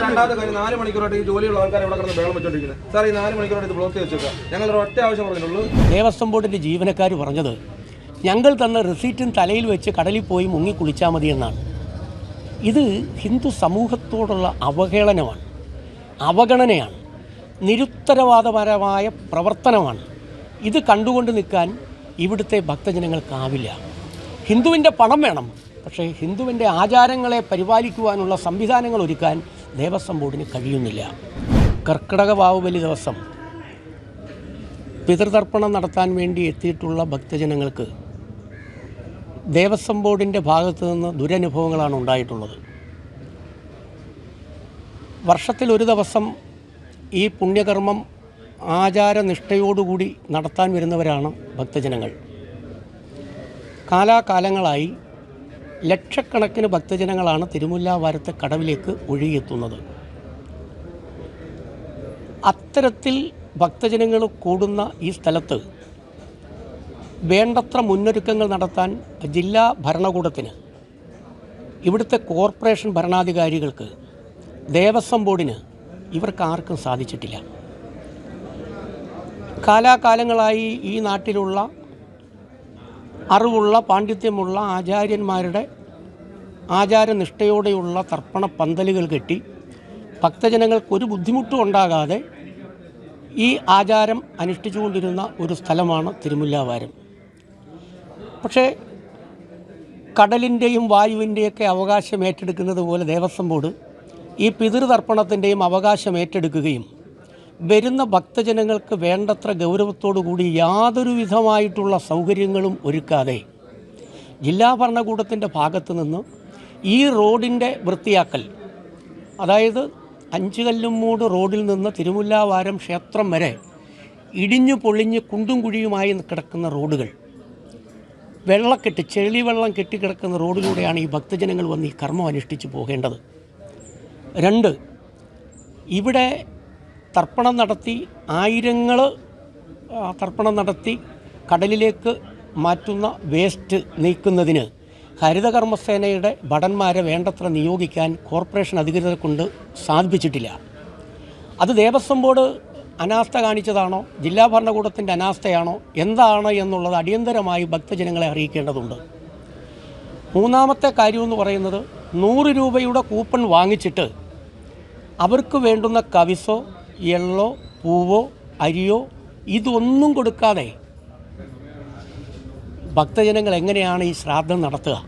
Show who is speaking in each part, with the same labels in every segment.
Speaker 1: രണ്ടാമത്തെ കാര്യം നാല് മണിക്കൂറായിട്ട് ഈ ജോലിയുള്ള ആൾക്കാർ ഇവിടെ കിടന്ന് ബഹളം വെച്ചോണ്ടിരിക്കുന്നത് സാർ ഈ നാല് മണിക്കൂറായിട്ട് ഇത് ബ്ലോക്ക് വെച്ചേക്കാം ഞങ്ങൾ ഒറ്റ ആവശ്യം പറഞ്ഞിട്ടുള്ളൂ
Speaker 2: ദേവസ്വം ബോർഡിന്റെ ജീവനക്കാർ പറഞ്ഞത് ഞങ്ങൾ തന്ന റെസീറ്റും തലയിൽ വെച്ച് കടലിൽ പോയി മുങ്ങി കുളിച്ചാൽ മതി എന്നാണ്. ഇത് ഹിന്ദു സമൂഹത്തോടുള്ള അവഹേളനമാണ് അവഗണനയാണ് നിരുത്തരവാദപരമായ പ്രവർത്തനമാണ്. ഇത് കണ്ടുകൊണ്ട് നിൽക്കാൻ ഇവിടുത്തെ ഭക്തജനങ്ങൾക്കാവില്ല. ഹിന്ദുവിന്റെ പണം വേണം പക്ഷേ ഹിന്ദുവിന്റെ ആചാരങ്ങളെ പരിപാലിക്കുവാനുള്ള സംവിധാനങ്ങൾ ഒരുക്കാൻ ദേവസ്വം ബോർഡിന് കഴിയുന്നില്ല. കർക്കിടക വാവുബലി ദിവസം പിതൃതർപ്പണം നടത്താൻ വേണ്ടി എത്തിയിട്ടുള്ള ഭക്തജനങ്ങൾക്ക് ദേവസ്വം ബോർഡിന്റെ ഭാഗത്തു നിന്ന് ദുരനുഭവങ്ങളാണ് ഉണ്ടായിട്ടുള്ളത്. വർഷത്തിൽ ഒരു ദിവസം ഈ പുണ്യകർമ്മം ആചാരനിഷ്ഠയോടുകൂടി നടത്താൻ വരുന്നവരാണ് ഭക്തജനങ്ങൾ. കാലാകാലങ്ങളായി ലക്ഷക്കണക്കിന് ഭക്തജനങ്ങളാണ് തിരുമുല്ലാവാരത്തെ കടവിലേക്ക് ഒഴുകിയെത്തുന്നത്. അത്തരത്തിൽ ഭക്തജനങ്ങൾ കൂടുന്ന ഈ സ്ഥലത്ത് വേണ്ടത്ര മുന്നൊരുക്കങ്ങൾ നടത്താൻ ജില്ലാ ഭരണകൂടത്തിന് ഇവിടുത്തെ കോർപ്പറേഷൻ ഭരണാധികാരികൾക്ക് ദേവസ്വം ബോർഡിന് ഇവർക്ക് ആർക്കും സാധിച്ചിട്ടില്ല. കാലാകാലങ്ങളായി ഈ നാട്ടിലുള്ള അറിവുള്ള പാണ്ഡിത്യമുള്ള ആചാര്യന്മാരുടെ ആചാരനിഷ്ഠയോടെയുള്ള തർപ്പണ പന്തലുകൾ കെട്ടി ഭക്തജനങ്ങൾക്കൊരു ബുദ്ധിമുട്ടും ഉണ്ടാകാതെ ഈ ആചാരം അനുഷ്ഠിച്ചുകൊണ്ടിരുന്ന ഒരു സ്ഥലമാണ് തിരുമുല്ലാവാരം. പക്ഷേ കടലിന്റെയും വായുവിന്റെയൊക്കെ അവകാശം ഏറ്റെടുക്കുന്നത് പോലെ ദേവസ്വം ബോർഡ് ഈ പിതൃതർപ്പണത്തിന്റെയും അവകാശം ഏറ്റെടുക്കുകയും വരുന്ന ഭക്തജനങ്ങൾക്ക് വേണ്ടത്ര ഗൗരവത്തോടു കൂടി യാതൊരു വിധമായിട്ടുള്ള സൗകര്യങ്ങളും ഒരുക്കാതെ ജില്ലാ ഭരണകൂടത്തിന്റെ ഭാഗത്തു നിന്ന് ഈ റോഡിന്റെ വൃത്തിയാക്കൽ അതായത് അഞ്ച് കല്ലുമൂട് റോഡിൽ നിന്ന് തിരുമുല്ലാവാരം ക്ഷേത്രം വരെ ഇടിഞ്ഞു പൊളിഞ്ഞ് കുണ്ടും കുഴിയുമായി കിടക്കുന്ന റോഡുകൾ വെള്ളക്കെട്ട് ചെളി വെള്ളം കെട്ടിക്കിടക്കുന്ന റോഡിലൂടെയാണ് ഈ ഭക്തജനങ്ങൾ വന്ന് ഈ കർമ്മം അനുഷ്ഠിച്ച് പോകേണ്ടത്. രണ്ട് ഇവിടെ തർപ്പണം നടത്തി ആയിരങ്ങൾ തർപ്പണം നടത്തി കടലിലേക്ക് മാറ്റുന്ന വേസ്റ്റ് നീക്കുന്നതിന് ഹരിതകർമ്മസേനയുടെ ഭടന്മാരെ വേണ്ടത്ര നിയോഗിക്കാൻ കോർപ്പറേഷൻ അധികൃതരെ കൊണ്ട് സാധിപ്പിച്ചിട്ടില്ല. അത് ദേവസ്വം ബോർഡ് അനാസ്ഥ കാണിച്ചതാണോ ജില്ലാ ഭരണകൂടത്തിന്റെ അനാസ്ഥയാണോ എന്താണ് എന്നുള്ളത് അടിയന്തരമായി ഭക്തജനങ്ങളെ അറിയിക്കേണ്ടതുണ്ട്. മൂന്നാമത്തെ കാര്യമെന്ന് പറയുന്നത് നൂറ് രൂപയുടെ കൂപ്പൺ വാങ്ങിച്ചിട്ട് അവർക്ക് വേണ്ടുന്ന കവിസോ എള്ളോ പൂവോ അരിയോ ഇതൊന്നും കൊടുക്കാതെ ഭക്തജനങ്ങൾ എങ്ങനെയാണ് ഈ ശ്രാദ്ധം നടത്തുക?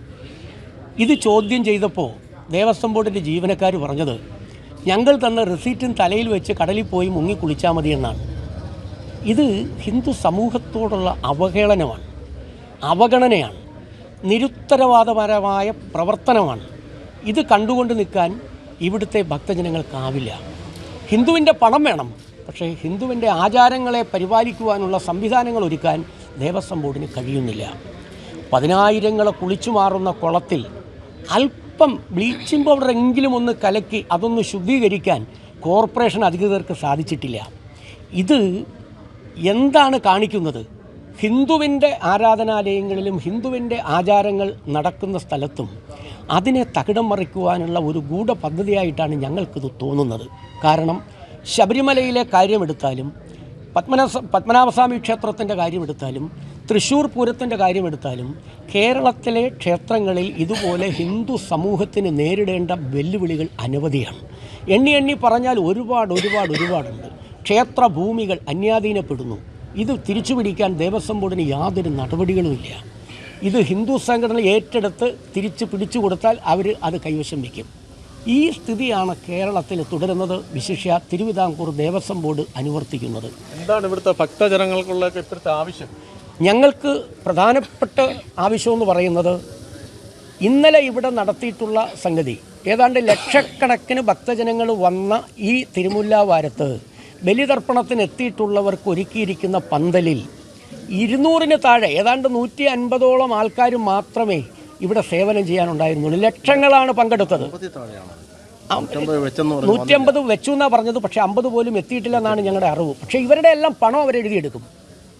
Speaker 2: ഇത് ചോദ്യം ചെയ്തപ്പോൾ ദേവസ്വം ബോർഡിന്റെ ജീവനക്കാർ പറഞ്ഞത് ഞങ്ങൾ തന്ന റെസീറ്റും തലയിൽ വെച്ച് കടലിൽ പോയി മുങ്ങി കുളിച്ചാൽ മതി എന്നാണ്. ഇത് ഹിന്ദു സമൂഹത്തോടുള്ള അവഹേളനമാണ്. അവഗണനയാണ്. നിരുത്തരവാദപരമായ പ്രവർത്തനമാണ്. ഇത് കണ്ടുകൊണ്ട് നിൽക്കാൻ ഇവിടുത്തെ ഭക്തജനങ്ങൾക്കാവില്ല. ഹിന്ദുവിന്റെ പണം വേണം. പക്ഷേ ഹിന്ദുവിന്റെ ആചാരങ്ങളെ പരിപാലിക്കുവാനുള്ള സംവിധാനങ്ങൾ ഒരുക്കാൻ ദേവസ്വം ബോർഡിന് കഴിയുന്നില്ല. പതിനായിരങ്ങളെ കുളിച്ചു മാറുന്ന കുളത്തിൽ അല്പം ബ്ലീച്ചിങ് പൗഡർ എങ്കിലും ഒന്ന് കലക്കി അതൊന്ന് ശുദ്ധീകരിക്കാൻ കോർപ്പറേഷൻ അധികൃതർക്ക് സാധിച്ചിട്ടില്ല. ഇത് എന്താണ് കാണിക്കുന്നത്? ഹിന്ദുവിന്റെ ആരാധനാലയങ്ങളിലും ഹിന്ദുവിന്റെ ആചാരങ്ങൾ നടക്കുന്ന സ്ഥലത്തും അതിനെ തകിടം മറിക്കുവാനുള്ള ഒരു ഗൂഢ പദ്ധതിയായിട്ടാണ് ഞങ്ങൾക്കിത് തോന്നുന്നത്. കാരണം ശബരിമലയിലെ കാര്യമെടുത്താലും പത്മനാഭ പത്മനാഭസ്വാമി ക്ഷേത്രത്തിന്റെ കാര്യമെടുത്താലും തൃശ്ശൂർ പൂരത്തിന്റെ കാര്യമെടുത്താലും കേരളത്തിലെ ക്ഷേത്രങ്ങളിൽ ഇതുപോലെ ഹിന്ദു സമൂഹത്തിന് നേരിടേണ്ട വെല്ലുവിളികൾ അനവധിയാണ്. എണ്ണി എണ്ണി പറഞ്ഞാൽ ഒരുപാട് ഒരുപാട് ഒരുപാടുണ്ട്. ക്ഷേത്ര ഭൂമികൾ അന്യാധീനപ്പെടുന്നു. ഇത് തിരിച്ചുപിടിക്കാൻ ദേവസ്വം ബോർഡിന് യാതൊരു നടപടികളുമില്ല. ഇത് ഹിന്ദു സംഘടന ഏറ്റെടുത്ത് തിരിച്ചു പിടിച്ചു കൊടുത്താൽ അവർ അത് കൈവശം വയ്ക്കും. ഈ സ്ഥിതിയാണ് കേരളത്തിൽ തുടരുന്നത് വിശിഷ്യ തിരുവിതാംകൂർ ദേവസ്വം ബോർഡ് അനുവർത്തിക്കുന്നത്.
Speaker 3: എന്താണ് ഇവിടുത്തെ ഭക്തജനങ്ങൾക്കുള്ള ഇപ്പോഴത്തെ ആവശ്യം?
Speaker 2: ഞങ്ങൾക്ക് പ്രധാനപ്പെട്ട ആവശ്യമെന്ന് പറയുന്നത് ഇന്നലെ ഇവിടെ നടത്തിയിട്ടുള്ള സംഗതി. ഏതാണ്ട് ലക്ഷക്കണക്കിന് ഭക്തജനങ്ങൾ വന്ന ഈ തിരുമുല്ലാവാരത്ത് ബലിതർപ്പണത്തിന് എത്തിയിട്ടുള്ളവർക്ക് ഒരുക്കിയിരിക്കുന്ന പന്തലിൽ ഇരുന്നൂറിന് താഴെ ഏതാണ്ട് നൂറ്റി അൻപതോളം ആൾക്കാർ മാത്രമേ ഇവിടെ സേവനം ചെയ്യാനുണ്ടായിരുന്നുള്ളൂ. ലക്ഷങ്ങളാണ് പങ്കെടുത്തത്. നൂറ്റമ്പത് വെച്ചു എന്നാണ് പറഞ്ഞത് പക്ഷേ അമ്പത് പോലും എത്തിയിട്ടില്ലെന്നാണ് ഞങ്ങളുടെ അറിവ്. പക്ഷേ ഇവരുടെ എല്ലാം പണം അവരെഴുതിയെടുക്കും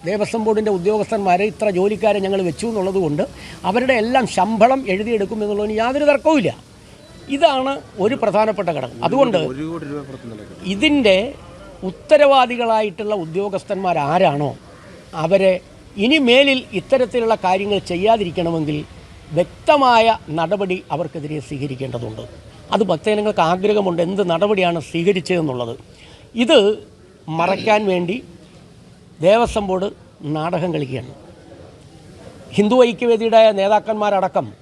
Speaker 2: ദേവസ്വം ബോർഡിന്റെ ഉദ്യോഗസ്ഥന്മാരെ ഇത്ര ജോലിക്കാരെ ഞങ്ങൾ വെച്ചു എന്നുള്ളത് കൊണ്ട് അവരുടെ എല്ലാം ശമ്പളം എഴുതിയെടുക്കും എന്നുള്ളതിന് യാതൊരു തർക്കവുമില്ല ഇതാണ് ഒരു പ്രധാനപ്പെട്ട ഘടകം. അതുകൊണ്ട് ഇതിന്റെ ഉത്തരവാദികളായിട്ടുള്ള ഉദ്യോഗസ്ഥന്മാർ ആരാണോ അവരെ ഇനി മേലിൽ ഇത്തരത്തിലുള്ള കാര്യങ്ങൾ ചെയ്യാതിരിക്കണമെങ്കിൽ വ്യക്തമായ നടപടി അവർക്കെതിരെ സ്വീകരിക്കേണ്ടതുണ്ട്. അത് ഭക്തജനങ്ങൾക്ക് ആഗ്രഹമുണ്ട് എന്ത് നടപടിയാണ് സ്വീകരിച്ചതെന്നുള്ളത്. ഇത് മറയ്ക്കാൻ വേണ്ടി ദേവസ്വം ബോർഡ് നാടകം കളിക്കുകയാണ്. ഹിന്ദു ഐക്യവേദിയുടെ നേതാക്കന്മാരടക്കം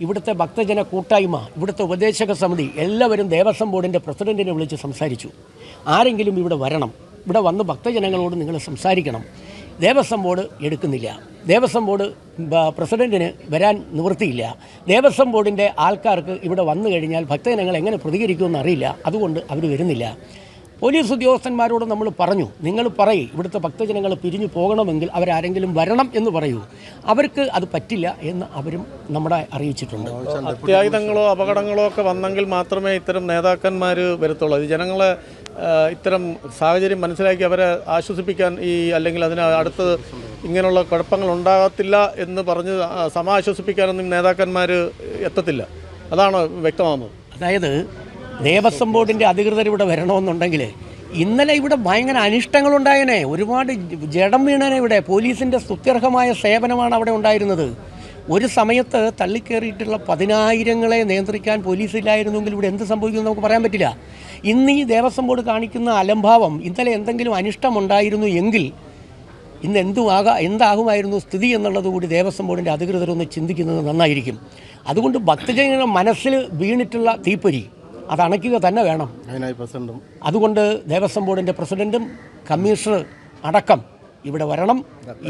Speaker 2: ഇവിടുത്തെ ഭക്തജന കൂട്ടായ്മ ഇവിടുത്തെ ഉപദേശക സമിതി എല്ലാവരും ദേവസ്വം ബോർഡിന്റെ പ്രസിഡന്റിനെ വിളിച്ച് സംസാരിച്ചു. ആരെങ്കിലും ഇവിടെ വരണം ഇവിടെ വന്ന് ഭക്തജനങ്ങളോട് നിങ്ങൾ സംസാരിക്കണം. ദേവസ്വം ബോർഡ് എടുക്കുന്നില്ല. ദേവസ്വം ബോർഡ് പ്രസിഡന്റിന് വരാൻ നിവൃത്തിയില്ല. ദേവസ്വം ബോർഡിന്റെ ആൾക്കാർക്ക് ഇവിടെ വന്നു കഴിഞ്ഞാൽ ഭക്തജനങ്ങൾ എങ്ങനെ പ്രതികരിക്കുമെന്ന് അറിയില്ല. അതുകൊണ്ട് അവർ വരുന്നില്ല. പോലീസ് ഉദ്യോഗസ്ഥന്മാരോട് നമ്മൾ പറഞ്ഞു നിങ്ങൾ പറയും ഇവിടുത്തെ ഭക്തജനങ്ങൾ പിരിഞ്ഞു പോകണമെങ്കിൽ അവരാരെങ്കിലും വരണം എന്ന് പറയൂ. അവർക്ക് അത് പറ്റില്ല എന്ന് അവരും നമ്മളെ അറിയിച്ചിട്ടുണ്ട്.
Speaker 3: അത്യാഹിതങ്ങളോ അപകടങ്ങളോ ഒക്കെ വന്നെങ്കിൽ മാത്രമേ ഇത്തരം നേതാക്കന്മാർ വരത്തുള്ളൂ. ഇത് ജനങ്ങളെ ഇത്തരം സാഹചര്യം മനസ്സിലാക്കി അവരെ ആശ്വസിപ്പിക്കാൻ ഈ അല്ലെങ്കിൽ അതിന് അടുത്ത് ഇങ്ങനെയുള്ള കുഴപ്പങ്ങൾ ഉണ്ടാകത്തില്ല എന്ന് പറഞ്ഞ് സമാശ്വസിപ്പിക്കാനൊന്നും നേതാക്കന്മാർ എത്തത്തില്ല. അതാണ് വ്യക്തമാകുന്നത്?
Speaker 2: അതായത് ദേവസ്വം ബോർഡിന്റെ അധികൃതർ ഇവിടെ വരണമെന്നുണ്ടെങ്കിൽ ഇന്നലെ ഇവിടെ ഭയങ്കര അനിഷ്ടങ്ങളുണ്ടായനെ. ഒരുപാട് ജഡം വീണനെ ഇവിടെ. പോലീസിന്റെ സ്തുത്യർഹമായ സേവനമാണ് അവിടെ ഉണ്ടായിരുന്നത്. ഒരു സമയത്ത് തള്ളിക്കേറിയിട്ടുള്ള പതിനായിരങ്ങളെ നിയന്ത്രിക്കാൻ പോലീസില്ലായിരുന്നെങ്കിൽ ഇവിടെ എന്ത് സംഭവിക്കുമെന്ന് നമുക്ക് പറയാൻ പറ്റില്ല. ഇന്ന് ഈ ദേവസ്വം ബോർഡ് കാണിക്കുന്ന അലംഭാവം ഇന്നലെ എന്തെങ്കിലും അനിഷ്ടമുണ്ടായിരുന്നു എങ്കിൽ ഇന്ന് എന്തുമാകാ എന്താകുമായിരുന്നു സ്ഥിതി എന്നുള്ളത് കൂടി ദേവസ്വം ബോർഡിന്റെ അധികൃതരൊന്ന് ചിന്തിക്കുന്നത് നന്നായിരിക്കും. അതുകൊണ്ട് ഭക്തജനങ്ങളുടെ മനസ്സിൽ വീണിട്ടുള്ള തീപ്പൊരി അത് അണയ്ക്കുക തന്നെ വേണം.
Speaker 3: പ്രസിഡന്റും
Speaker 2: അതുകൊണ്ട് ദേവസ്വം ബോർഡിന്റെ പ്രസിഡന്റും കമ്മീഷണർ അടക്കം ഇവിടെ വരണം.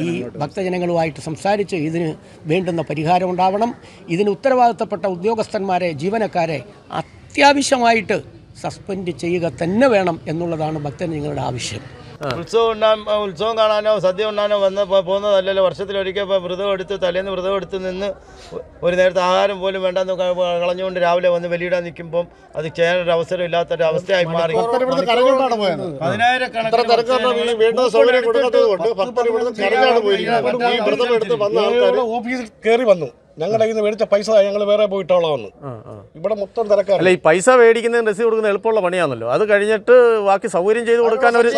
Speaker 2: ഈ ഭക്തജനങ്ങളുമായിട്ട് സംസാരിച്ച് ഇതിന് വേണ്ടുന്ന പരിഹാരം ഉണ്ടാവണം. ഇതിന് ഉത്തരവാദിത്തപ്പെട്ട ഉദ്യോഗസ്ഥന്മാരെ ജീവനക്കാരെ അത്യാവശ്യമായിട്ട് സസ്പെൻഡ് ചെയ്യുക തന്നെ വേണം എന്നുള്ളതാണ് ഭക്തജനങ്ങളുടെ ആവശ്യം.
Speaker 4: ഉത്സവം ഉണ്ടാൻ ഉത്സവം കാണാനോ സദ്യ ഉണ്ണാനോ വന്ന് പോകുന്നതല്ലല്ലോ. വർഷത്തിലൊരിക്കൽ ഇപ്പോൾ വ്രതം എടുത്ത് തലേന്ന് വ്രതം എടുത്ത് നിന്ന് ഒരു നേരത്തെ ആഹാരം പോലും വേണ്ടെന്ന് കളഞ്ഞുകൊണ്ട് രാവിലെ വന്ന് വെളിയിടാൻ നിൽക്കുമ്പം അത് ചെയ്യാനൊരു അവസരം ഇല്ലാത്തൊരു അവസ്ഥയായി മാറി.
Speaker 5: ഓഫീസിൽ കയറി വന്നു. ഞങ്ങളുടെ കയ്യിൽ നിന്ന് മേടിച്ച പൈസ ഞങ്ങൾ വേറെ പോയിട്ടോളാം ഇവിടെ മൊത്തം തിരക്കാണ്.
Speaker 3: അല്ല ഈ പൈസ മേടിക്കുന്നതിന് രസീത് കൊടുക്കുന്ന എളുപ്പമുള്ള പണിയാണല്ലോ. അത് കഴിഞ്ഞിട്ട് ബാക്കി സൗകര്യം ചെയ്ത് കൊടുക്കാൻ ഒരു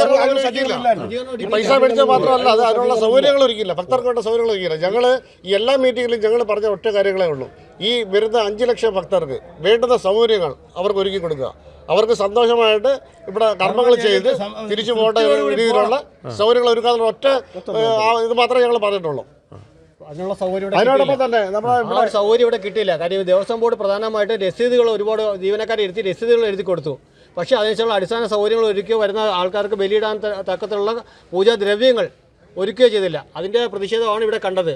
Speaker 6: ഈ പൈസ മേടിച്ചാൽ മാത്രമല്ല അത് അതിനുള്ള സൗകര്യങ്ങൾ ഒരുക്കില്ല ഭക്തർക്ക് വേണ്ട സൗകര്യങ്ങൾ ഒരുക്കില്ല ഞങ്ങൾ ഈ എല്ലാ മീറ്റിങ്ങിലും ഞങ്ങൾ പറഞ്ഞ ഒറ്റ കാര്യങ്ങളേ ഉള്ളൂ. ഈ വരുന്ന അഞ്ച് ലക്ഷം ഭക്തർക്ക് വേണ്ടുന്ന സൗകര്യങ്ങൾ അവർക്ക് ഒരുക്കി കൊടുക്കുക. അവർക്ക് സന്തോഷമായിട്ട് ഇവിടെ കർമ്മങ്ങൾ ചെയ്ത് തിരിച്ചു പോകേണ്ട രീതിയിലുള്ള സൗകര്യങ്ങൾ ഒരുക്കാനുള്ള ഒറ്റ ഇത് മാത്രമേ ഞങ്ങൾ പറഞ്ഞിട്ടുള്ളൂ.
Speaker 5: അതിനുള്ള സൗകര്യം
Speaker 6: അതിനോടൊപ്പം തന്നെ നമ്മുടെ
Speaker 7: സൗകര്യം ഇവിടെ കിട്ടിയില്ല. കാര്യം ദേവസ്വം ബോർഡ് പ്രധാനമായിട്ട് രസീതുകൾ ഒരുപാട് ജീവനക്കാരെ എഴുതി രസീതുകൾ എഴുതി കൊടുത്തു. പക്ഷേ അതിനുശേഷം അടിസ്ഥാന സൗകര്യങ്ങൾ ഒരുക്കിയോ വരുന്ന ആൾക്കാർക്ക് ബലിയിടാൻ തക്കത്തിലുള്ള പൂജാദ്രവ്യങ്ങൾ ഒരുക്കുകയോ ചെയ്തില്ല. അതിന്റെ പ്രതിഷേധമാണ് ഇവിടെ കണ്ടത്.